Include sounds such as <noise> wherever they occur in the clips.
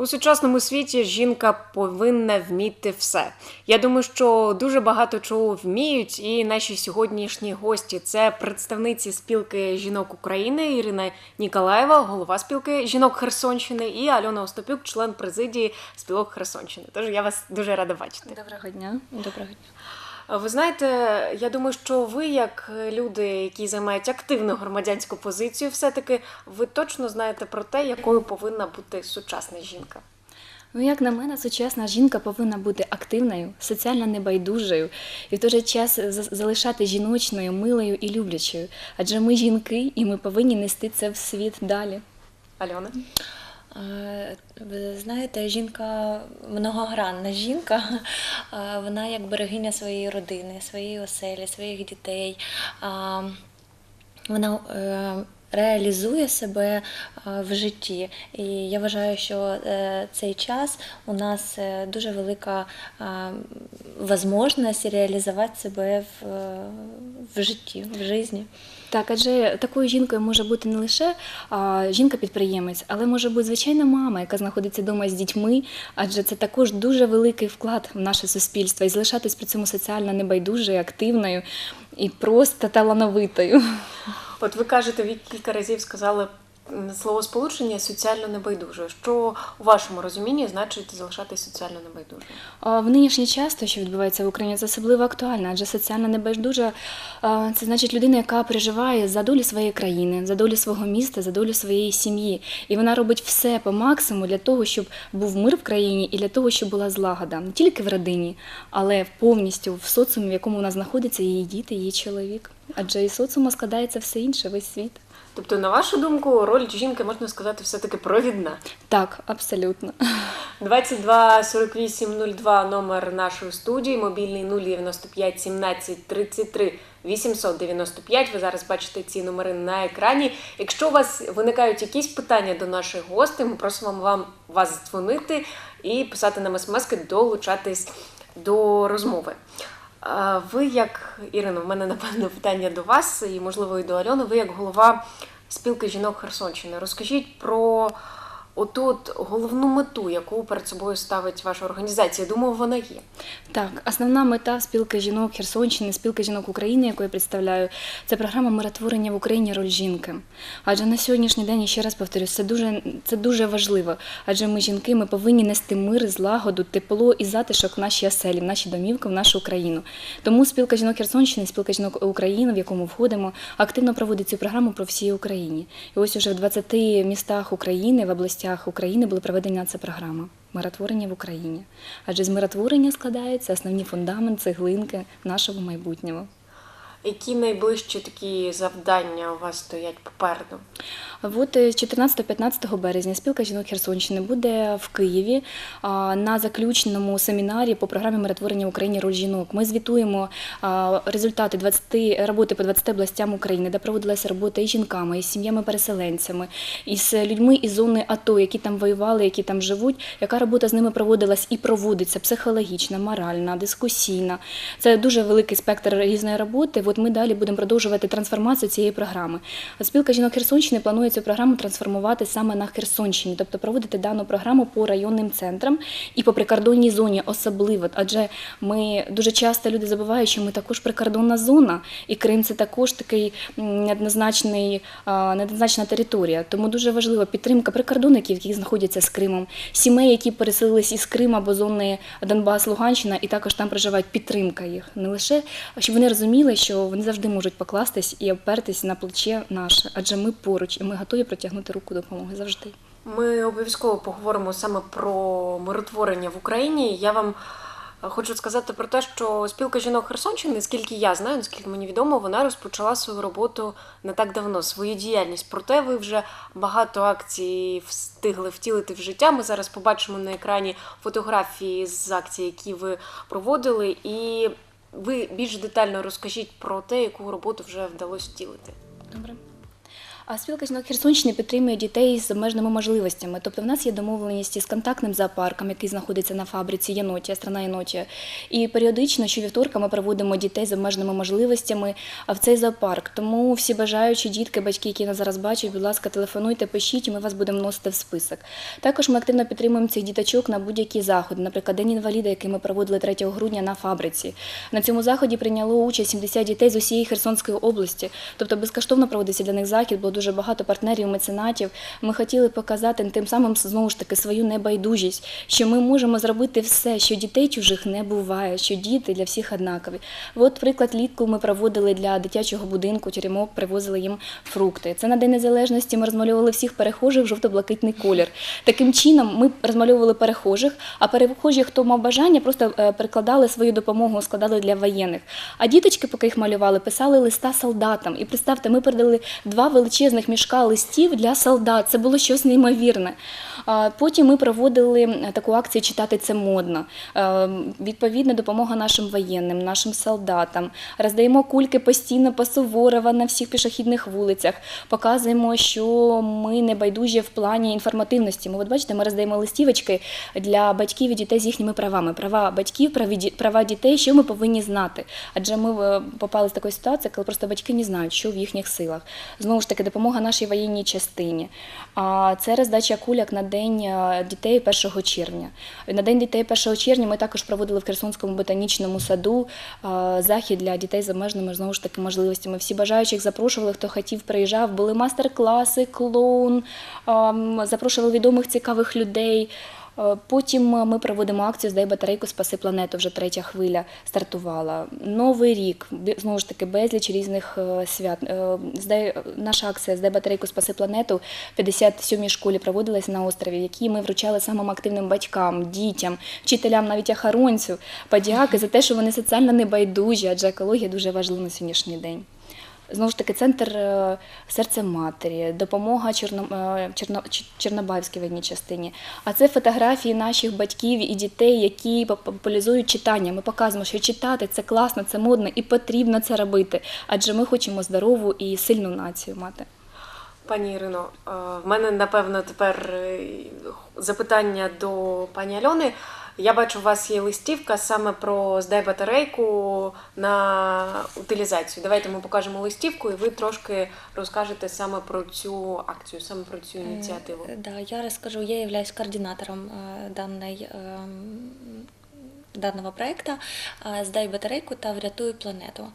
У сучасному світі жінка повинна вміти все. Я думаю, що дуже багато чого вміють, і наші сьогоднішні гості це представниці спілки жінок України Ірина Ніколаєва, голова спілки жінок Херсонщини, і Альона Остапюк, член президії спілок Херсонщини. Тож я вас дуже рада бачити. Доброго дня. Доброго дня. Ви знаєте, я думаю, що ви, як люди, які займають активну громадянську позицію, все-таки ви точно знаєте про те, якою повинна бути сучасна жінка. Ну, як на мене, сучасна жінка повинна бути активною, соціально небайдужою і в той же час за- залишати жіночною, милою і люблячою. Адже ми жінки, і ми повинні нести це в світ далі. Альона? Е, Ви знаєте, жінка многогранна жінка, Е, вона як берегиня своєї родини, своєї оселі, своїх дітей. Вона е, реалізує себе е, в житті. І я вважаю, що е, цей час у нас е, дуже велика можливість реалізувати себе в, в житті, в житті. Так, адже такою жінкою може бути не лише а, жінка-підприємець, але може бути звичайна мама, яка знаходиться вдома з дітьми, адже це також дуже великий вклад в наше суспільство і залишатись при цьому соціально небайдужою, активною і просто талановитою. От ви кажете, ви кілька разів сказали слово сполучення соціально небайдуже. Що у вашому розумінні значить залишатись соціально небайдужим? В нинішній час те, що відбувається в Україні, це особливо актуально, адже соціально небайдужа це значить людина, яка переживає за долю своєї країни, за долю свого міста, за долю своєї сім'ї. І вона робить все по максимуму для того, щоб був мир в країні і для того, щоб була злагода не тільки в родині, але повністю в соціумі, в якому вона знаходиться, її діти, її чоловік. Адже із соціуму складається все інше, весь світ. Тобто, на вашу думку, роль жінки можна сказати все-таки провідна. Так, абсолютно. 22 48 02 номер нашої студії, мобільний 095 17 33 895. Ви зараз бачите ці номери на екрані. Якщо у вас виникають якісь питання до наших гостей, ми просимо вам вас дзвонити і писати нам смски, долучатись до розмови. Ви як Ірино, в мене напевно питання до вас і можливо і до Альони. Ви як голова спілки жінок Херсонщини. Розкажіть про оту от головну мету, яку перед собою ставить ваша організація. Думаю, вона є. Так, основна мета спілки жінок Херсонщини, спілки жінок України, яку я представляю, це програма миротворення в Україні роль жінки. Адже на сьогоднішній день, я ще раз повторюю, це дуже, це дуже важливо. Адже ми жінки, ми повинні нести мир, злагоду, тепло і затишок в нашій оселі, в наші домівки, в нашу Україну. Тому спілка жінок Херсонщини, спілка жінок України, в яку ми входимо, активно проводить цю програму про всій Україні. І ось уже в 20 містах України, в областях України була проведена ця програма. Миротворення в Україні. Адже з миротворення складаються основні фундамент, цеглинки нашого майбутнього. Які найближчі такі завдання у вас стоять попереду? От е, 14-15 березня спілка жінок Херсонщини буде в Києві на заключному семінарі по програмі миротворення в Україні роль жінок. Ми звітуємо результати 20 роботи по 20 областям України, де проводилася робота із жінками, із сім'ями-переселенцями, із людьми із зони АТО, які там воювали, які там живуть. Яка робота з ними проводилась і проводиться психологічна, моральна, дискусійна. Це дуже великий спектр різної роботи. От ми далі будемо продовжувати трансформацію цієї програми. От спілка жінок Херсонщини планує цю програму трансформувати саме на Херсонщині, тобто проводити дану програму по районним центрам і по прикордонній зоні особливо. Адже ми дуже часто люди забувають, що ми також прикордонна зона, і Крим це також такий неоднозначний, неоднозначна територія. Тому дуже важлива підтримка прикордонників, які знаходяться з Кримом, сімей, які переселились із Крима або зони Донбас, Луганщина, і також там проживають підтримка їх. Не лише щоб вони розуміли, що вони завжди можуть покластись і опертись на плече наше, адже ми поруч і ми готові протягнути руку допомоги завжди. Ми обов'язково поговоримо саме про миротворення в Україні. Я вам е, хочу сказати про те, що спілка жінок Херсонщини, скільки я знаю, наскільки мені відомо, вона розпочала свою роботу не так давно, свою діяльність. Проте ви вже багато акцій встигли втілити в життя. Ми зараз побачимо на екрані фотографії з акцій, які ви проводили, і ви більш детально розкажіть про те, яку роботу вже вдалося втілити. Добре. А спілка жінок Херсонщини підтримує дітей з обмеженими можливостями. Тобто в нас є домовленість із контактним зоопарком, який знаходиться на фабриці Єнотія, страна Єнотія. І періодично щовівторка ми проводимо дітей з обмеженими можливостями в цей зоопарк. Тому всі бажаючі дітки, батьки, які нас зараз бачать, будь ласка, телефонуйте, пишіть, і ми вас будемо вносити в список. Також ми активно підтримуємо цих діточок на будь-які заходи. Наприклад, День інваліда, який ми проводили 3 грудня на фабриці. На цьому заході прийняло участь 70 дітей з усієї Херсонської області. Тобто безкоштовно проводився для них захід, було дуже багато партнерів, меценатів. Ми хотіли показати тим самим знову ж таки свою небайдужість, що ми можемо зробити все, що дітей чужих не буває, що діти для всіх однакові. От приклад літку ми проводили для дитячого будинку, тюрімок, привозили їм фрукти. Це на День Незалежності ми розмальовували всіх перехожих в жовто-блакитний колір. Таким чином ми розмальовували перехожих, а перехожі, хто мав бажання, просто е, прикладали свою допомогу, складали для воєнних. А діточки, поки їх малювали, писали листа солдатам. І представте, ми передали два величезних мішка листів для солдат. Це було щось неймовірне. Потім ми проводили е, таку акцію Читати це модно. Е, Відповідна допомога нашим воєнним, нашим солдатам. Роздаємо кульки постійно по Суворова на всіх пішохідних вулицях. Показуємо, що ми не байдужі в плані інформативності. Ми от бачите, ми роздаємо листівочки для батьків і дітей з їхніми правами. Права батьків, права дітей, що ми повинні знати. Адже ми е, попали з такої ситуації, коли просто батьки не знають, що в їхніх силах. Знову ж таки, допомога нашій воєнній частині. Це роздача куляк на день е, дітей 1 червня. На день дітей 1 червня ми також проводили в Херсонському ботанічному саду е, захід для дітей з обмеженими знову ж таки можливостями. Всі бажаючих запрошували, хто хотів, приїжджав. Були майстер-класи, клоун, ем, запрошували відомих цікавих людей. Е, Потім ми проводимо акцію Здай батарейку, спаси планету. Вже третя хвиля стартувала. Новий рік знову ж таки безліч різних е, свят. Е, Здай наша акція Здай батарейку, спаси планету в 57-й школі проводилась на острові, які ми вручали самим активним батькам, дітям, вчителям, навіть охоронцю, подяки за те, що вони соціально небайдужі, адже екологія дуже важлива на сьогоднішній день. Знову ж таки, центр е, серце матері, допомога Чорно, е, Чорно, Чорнобаївській воєнній частині. А це фотографії наших батьків і дітей, які поп- популяризують читання. Ми показуємо, що читати це класно, це модно і потрібно це робити. Адже ми хочемо здорову і сильну націю мати. Пані Ірино, е, в мене напевно тепер запитання до пані Альони. Я бачу, у вас є листівка саме про здай батарейку на утилізацію. Давайте ми покажемо листівку, і ви трошки розкажете саме про цю акцію, саме про цю ініціативу. Е, Да, я розкажу, Я являюсь координатором е, даної эм, даного проекту Здай батарейку та врятуй планету.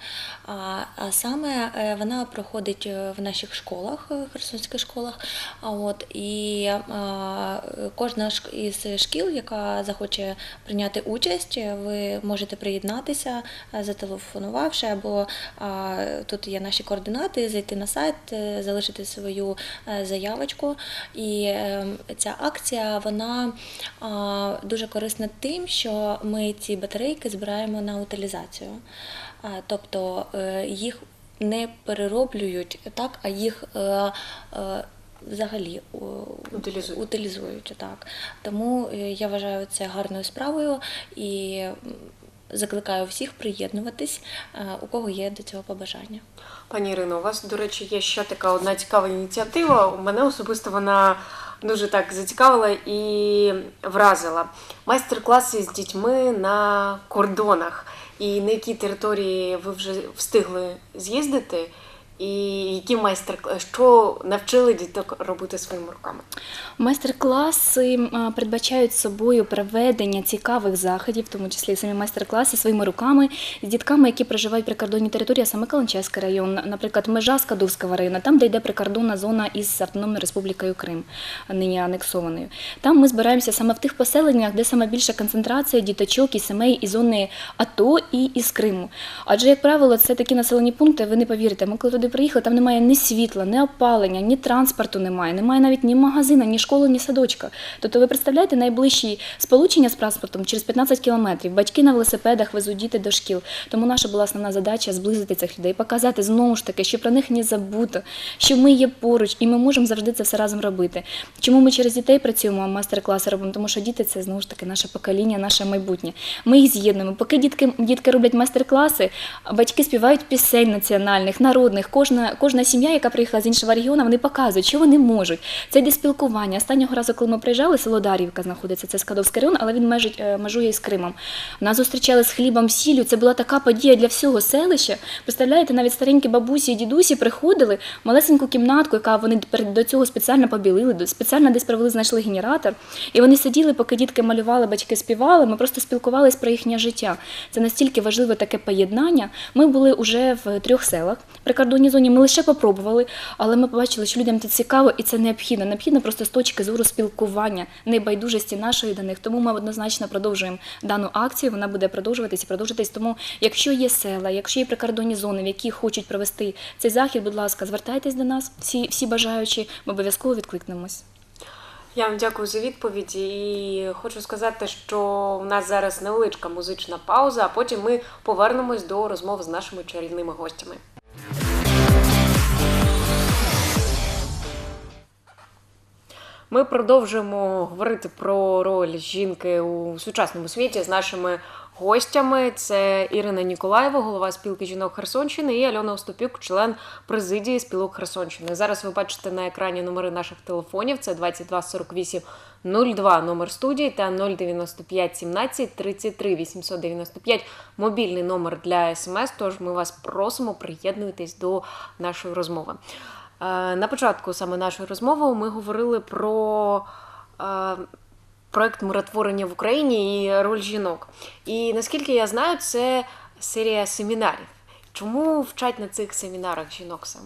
А, саме е, вона проходить е, в наших школах, е, херсонських школах. От і кожна із шкіл, яка захоче прийняти участь, ви можете приєднатися, зателефонувавши, або тут є наші координати, зайти на сайт, залишити свою заявочку. І е, ця акція вона дуже корисна тим, що ми ці батарейки збираємо на утилізацію. Тобто е, їх не перероблюють так, а їх е, е, взагалі Утилізують. утилізують. Так. Тому я вважаю це гарною справою і закликаю всіх приєднуватись, е, у кого є до цього побажання. Пані Ірино, у вас, до речі, є ще така одна цікава ініціатива. У мене особисто вона дуже так зацікавила і вразила. Майстер-класи з дітьми на кордонах. І на які території ви вже встигли з'їздити, і які майстер що навчили діток робити своїми руками? Майстер-класи передбачають собою проведення цікавих заходів, в тому числі самі майстер-класи своїми руками з дітками, які проживають прикордонні території, а саме Каланчевський район, наприклад, межа з Кадовського району, там, де йде прикордонна зона із Автономною Республікою Крим, нині анексованою. Там ми збираємося саме в тих поселеннях, де саме більша концентрація діточок і сімей із зони АТО і із Криму. Адже, як правило, це такі населені пункти, ви не повірите, ми коли туди приїхали, там немає ні світла, ні опалення, ні транспорту немає, немає навіть ні магазина, ні школи, ні садочка. Тобто ви представляєте найближчі сполучення з транспортом через 15 кілометрів. Батьки на велосипедах везуть діти до шкіл. Тому наша була основна задача зблизити цих людей, показати знову ж таки, що про них не забуто, що ми є поруч і ми можемо завжди це все разом робити. Чому ми через дітей працюємо, а майстер-класи робимо? Тому що діти це знову ж таки наше покоління, наше майбутнє. Ми їх з'єднуємо. Поки дітки, дітки роблять майстер-класи, батьки співають пісень національних, народних, кожна, кожна сім'я, яка приїхала з іншого регіону, вони показують, що вони можуть. Це йде спілкування. Останнього разу, коли ми приїжджали, село Дарівка знаходиться, це Скадовський район, але він межить, е, межує із Кримом. Нас зустрічали з хлібом, сіллю. Це була така подія для всього селища. Представляєте, навіть старенькі бабусі і дідусі приходили малесеньку кімнатку, яка вони до цього спеціально побілили, спеціально десь провели, знайшли генератор. І вони сиділи, поки дітки малювали, батьки співали. Ми просто спілкувалися про їхнє життя. Це настільки важливе таке поєднання. Ми були вже в трьох селах при кордонній зоні. Ми лише попробували, але ми побачили, що людям це цікаво і це необхідно. Необхідно просто з точки зору спілкування, небайдужості нашої до них. Тому ми однозначно продовжуємо дану акцію. Вона буде продовжуватись і продовжуватись. Тому, якщо є села, якщо є прикордонні зони, в які хочуть провести цей захід, будь ласка, звертайтесь до нас, всі, всі бажаючі, ми обов'язково відкликнемось. Я вам дякую за відповідь і хочу сказати, що у нас зараз невеличка музична пауза, а потім ми повернемось до розмов з нашими чарівними гостями. Ми продовжуємо говорити про роль жінки у сучасному світі з нашими гостями. Це Ірина Ніколаєва, голова спілки жінок Херсонщини, і Альона Остапюк, член президії спілок Херсонщини. Зараз ви бачите на екрані номери наших телефонів: це 22 48 02 номер студії та 095 17 33 895 мобільний номер для смс. Тож ми вас просимо приєднуйтесь до нашої розмови. Е, На початку саме нашої розмови ми говорили про е, проект миротворення в Україні і роль жінок. І наскільки я знаю, це серія семінарів. Чому вчать на цих семінарах жінок саме?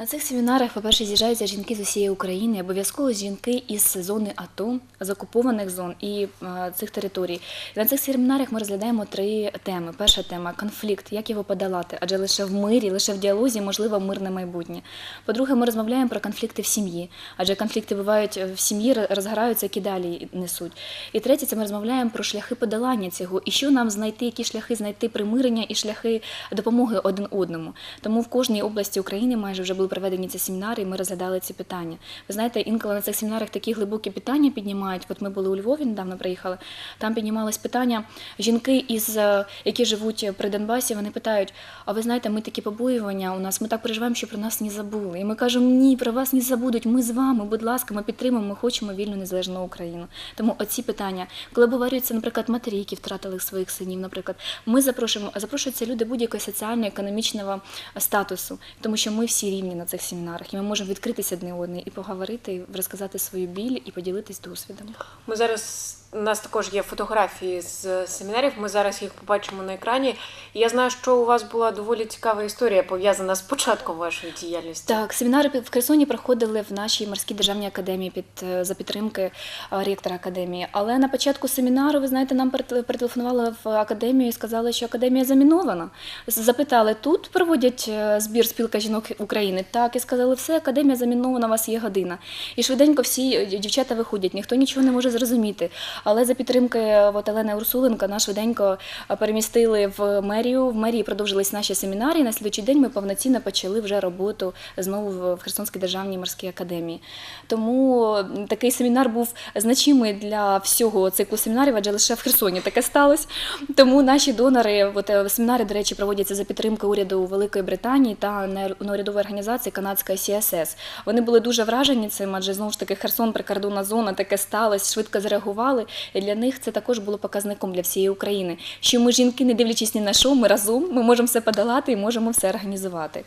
На цих семінарах, по-перше, з'їжджаються жінки з усієї України, обов'язково жінки із зони АТО, з окупованих зон і е, цих територій. І на цих семінарах ми розглядаємо три теми. Перша тема конфлікт, як його подолати, адже лише в мирі, лише в діалозі можливо мирне майбутнє. По-друге, ми розмовляємо про конфлікти в сім'ї, адже конфлікти бувають в сім'ї, розгораються, які далі несуть. І третє, це ми розмовляємо про шляхи подолання цього, і що нам знайти, які шляхи знайти примирення і шляхи допомоги один одному. Тому в кожній області України майже вже були проведені ці семінари, і ми розглядали ці питання. Ви знаєте, інколи на цих семінарах такі глибокі питання піднімають. От ми були у Львові, недавно приїхали. Там піднімалось питання. Жінки, із е, які живуть при Донбасі, вони питають: а ви знаєте, ми такі побоювання у нас, ми так переживаємо, що про нас не забули. І ми кажемо, ні, про вас не забудуть. Ми з вами, будь ласка, ми підтримуємо, ми хочемо вільну незалежну Україну. Тому оці питання, коли обговорюються, наприклад, матері, які втратили своїх синів, наприклад, ми запрошуємо, запрошуються люди будь-якого соціально-економічного статусу, тому що ми всі рівні на цих семінарах, і ми можемо відкритися одне одне і поговорити, розказати свою біль і поділитись досвідом. Ми зараз у нас також є фотографії з семінарів. Ми зараз їх побачимо на екрані. Я знаю, що у вас була доволі цікава історія пов'язана з початком вашої діяльності. Так, семінари в Херсоні проходили в нашій морській державній академії під е, за підтримки е, ректора академії. Але на початку семінару, ви знаєте, нам перетел- перетелефонували в академію і сказали, що академія замінована. Запитали, тут проводять е, збір спілка жінок України. Так, і сказали, все, академія замінована, у вас є година. І швиденько всі дівчата виходять, ніхто нічого не може зрозуміти. Але за підтримки от, Олени Урсуленко нас швиденько е, перемістили в мерію. В мерії продовжились наші семінари. На слідчий день ми повноцінно почали вже роботу знову в Херсонській державній морській академії. Тому такий семінар був значимий для всього циклу семінарів, адже лише в Херсоні таке сталося. Тому наші донори, от е, семінари, до речі, проводяться за підтримки уряду Великої Британії та не- неурядової організації канадська CSS. Вони були дуже вражені цим, адже знову ж таки Херсон, прикордонна зона, таке сталося, швидко зреагували. Для них це також було показником для всієї України. Що ми жінки, не дивлячись ні на що, ми разом, ми можемо все подолати і можемо все організувати.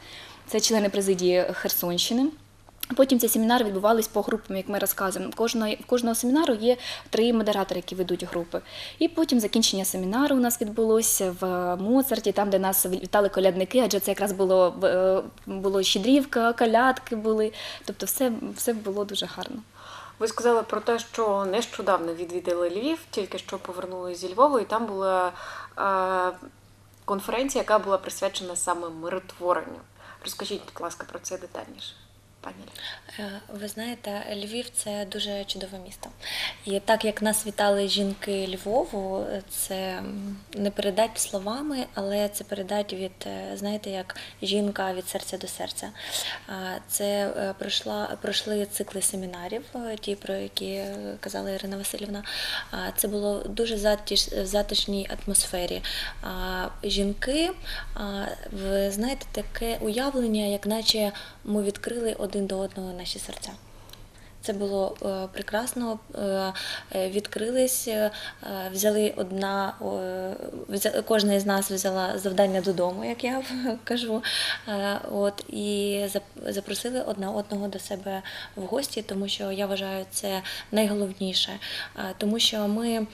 Це члени президії Херсонщини. Потім ці семінари відбувались по групам, як ми розказуємо. Кожного, кожного семінару є три модератори, які ведуть групи. І потім закінчення семінару у нас відбулося в Моцарті, там, де нас вітали колядники, адже це якраз було, е, було щедрівка, колядки були. Тобто все, все було дуже гарно. Ви сказали про те, що нещодавно відвідали Львів, тільки що повернулися зі Львова, і там була е, конференція, яка була присвячена саме миротворенню. Розкажіть, будь ласка, про це детальніше. Пані Е, Ви знаєте, Львів це дуже чудове місто. І так як нас вітали жінки Львову, це не передать словами, але це передать від, е, знаєте, як жінка від серця до серця. Це е, пройшла, пройшли цикли семінарів, ті, про які казала Ірина Васильівна. Це було дуже затіш, в затишній атмосфері. Жінки, ви знаєте, таке уявлення, як наче ми відкрили один до одного наші серця. Це було е, прекрасно. Е, е, відкрились, взяли одна, е, взя, кожна із нас взяла завдання додому, як я <laughs> кажу. От, і запросили одна одного до себе в гості, тому що я вважаю це найголовніше. Тому що ми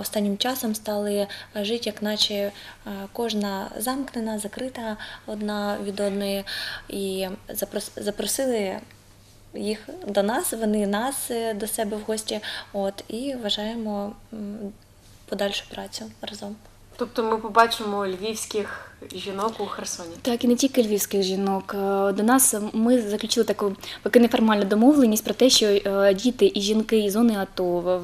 останнім часом стали жити, як наче кожна замкнена, закрита одна від одної, і запрос- запросили їх до нас, вони нас е, до себе в гості. От і вважаємо подальшу працю разом. Тобто ми побачимо львівських жінок у Херсоні. Так, і не тільки львівських жінок. Е, До нас ми заключили таку поки неформальну домовленість про те, що е, діти і жінки із зони АТО,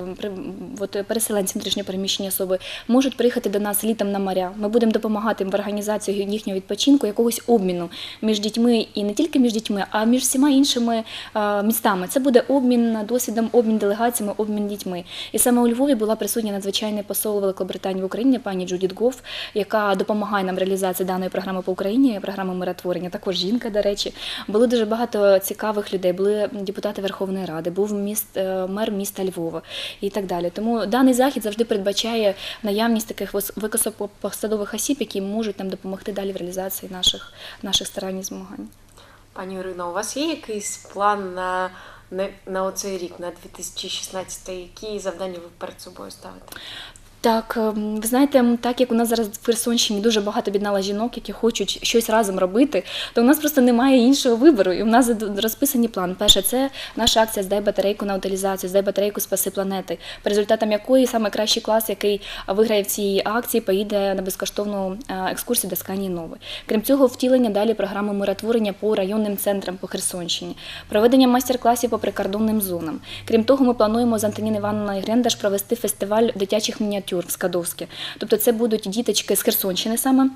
от переселенці внутрішньопереміщені особи, можуть приїхати до нас літом на моря. Ми будемо допомагати їм в організації їхнього відпочинку, якогось обміну між дітьми і не тільки між дітьми, а між всіма іншими е, містами. Це буде обмін досвідом, обмін делегаціями, обмін дітьми. І саме у Львові була присутня надзвичайний посол Великобританії в Україні, пані Джудіт Гоф, яка допомагає нам в реалізації даної програми по Україні, програми миротворення. Також жінка, до речі. Було дуже багато цікавих людей. Були депутати Верховної Ради, був міст, е, мер міста Львова і так далі. Тому даний захід завжди передбачає наявність таких вис- високопосадових осіб, які можуть нам допомогти далі в реалізації наших, наших старань і змагань. Пані Ірино, у вас є якийсь план на, на, на оцей рік, на 2016, які завдання ви перед собою ставите? Так, ем, ви знаєте, так як у нас зараз в Херсонщині дуже багато об'єднало жінок, які хочуть щось разом робити, то у нас просто немає іншого вибору. І у нас розписані план. Перше, це наша акція Здай батарейку на утилізацію, здай батарейку спаси планети, по результатам якої саме кращий клас, який виграє в цій акції, поїде на безкоштовну екскурсію до Сканії Нови. Крім цього, втілення далі програми миротворення по районним центрам по Херсонщині, проведення майстер-класів по прикордонним зонам. Крім того, ми плануємо з Антоніни Івановною Грендаш провести фестиваль дитячих мініатюр в Скадовське. Тобто це будуть діточки з Херсонщини саме.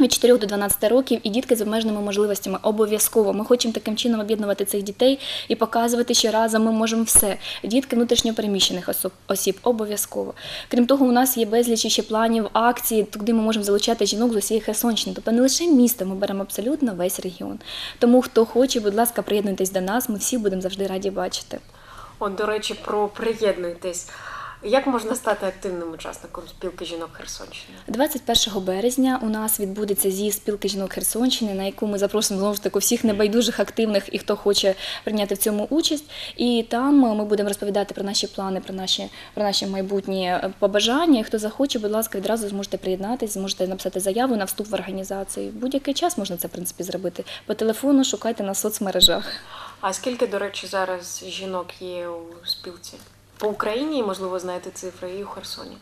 Від 4 до 12 років і дітки з обмеженими можливостями обов'язково. Ми хочемо таким чином об'єднувати цих дітей і показувати, що разом ми можемо все. Дітки внутрішньопереміщених особ, осіб обов'язково. Крім того, у нас є безліч ще планів, акцій, куди ми можемо залучати жінок з усієї Херсонщини. Тобто не лише місто, ми беремо абсолютно весь регіон. Тому хто хоче, будь ласка, приєднуйтесь до нас. Ми всі будемо завжди раді бачити. От, до речі, про приєднуйтесь. Як можна стати активним учасником спілки жінок Херсонщини? 21 березня у нас відбудеться з'їзд спілки жінок Херсонщини, на яку ми запросимо знову ж таки всіх небайдужих, активних і хто хоче прийняти в цьому участь. І там ми будемо розповідати про наші плани, про наші про наші майбутні е, побажання. І Хто захоче, будь ласка, відразу зможете приєднатись, зможете написати заяву на вступ в організацію. В Будь-який час можна це в принципі зробити. По телефону шукайте на соцмережах. А скільки, до речі, зараз жінок є у спілці? По Україні, можливо, знаєте цифри, і у Херсоні.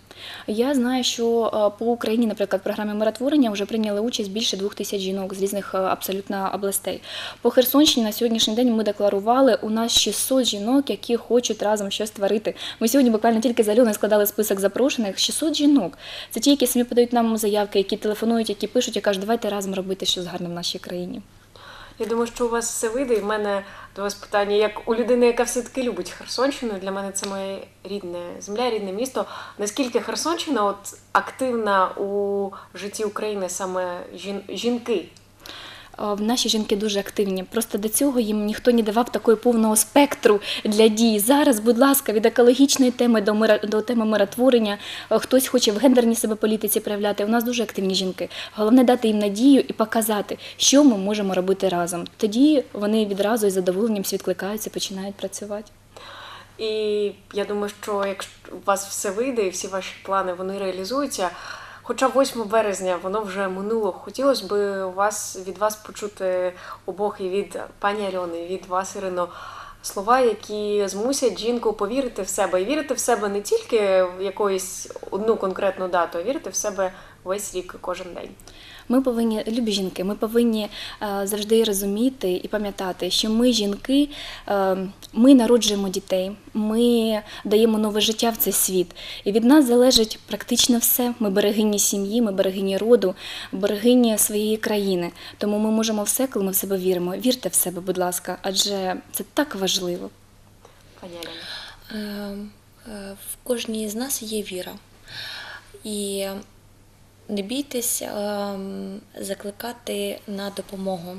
Я знаю, що е, по Україні, наприклад, в програмі миротворення вже прийняли участь більше двох тисяч жінок з різних е, абсолютно областей. По Херсонщині на сьогоднішній день ми декларували у нас 600 жінок, які хочуть разом щось творити. Ми сьогодні буквально тільки з Альоною складали список запрошених. 600 жінок. Це ті, які самі подають нам заявки, які телефонують, які пишуть і кажуть, давайте разом робити щось гарне в нашій країні. Я думаю, що у вас все вийде. І в мене до вас питання, як у людини, яка все-таки любить Херсонщину, для мене це моє рідне земля, рідне місто. Наскільки Херсонщина от активна у житті України саме жін- жінки? Е, Наші жінки дуже активні. Просто до цього їм ніхто не давав такої повного спектру для дій. Зараз, будь ласка, від екологічної теми до мира до теми миротворення. е, Хтось хоче в гендерній себе політиці проявляти. У нас дуже активні жінки. Головне дати їм надію і показати, що ми можемо робити разом. Тоді вони відразу із задоволенням відкликаються, починають працювати. І я думаю, що якщо у вас все вийде і всі ваші плани вони реалізуються. Хоча 8 березня воно вже минуло. Хотілося б вас від вас почути обох і від пані Альони, і від вас, Ірино, слова, які змусять жінку повірити в себе. І вірити в себе не тільки в якоїсь одну конкретну дату, а вірити в себе весь рік і кожен день. Ми повинні, любі жінки, ми повинні е, завжди розуміти і пам'ятати, що ми, жінки, е, ми народжуємо дітей, ми даємо нове життя в цей світ. І від нас залежить практично все. Ми берегині сім'ї, ми берегині роду, берегині своєї країни. Тому ми можемо все, коли ми в себе віримо. Вірте в себе, будь ласка, адже це так важливо. Пані Альона. Е, е, В кожній з нас є віра. І не бійтесь ем, закликати на допомогу.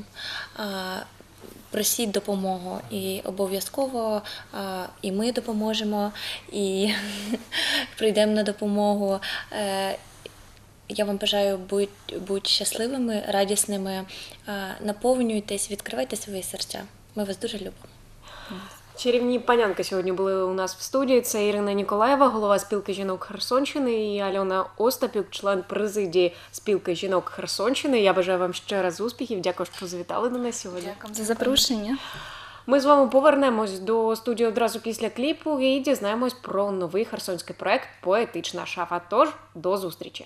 Просіть допомогу і обов'язково і ми допоможемо, і <laughs> прийдемо на допомогу. Е, Я вам бажаю будь, будь щасливими, радісними, наповнюйтесь, відкривайте свої серця. Ми вас дуже любимо. Чарівні панянки сьогодні були у нас в студії. Це Ірина Ніколаєва, голова спілки жінок Херсонщини, і Альона Остапюк, член президії спілки жінок Херсонщини. Я бажаю вам ще раз успіхів. Дякую, що завітали до нас сьогодні. За запрошення. Ми з вами повернемось до студії одразу після кліпу і дізнаємось про новий херсонський проект Поетична шафа. Тож до зустрічі.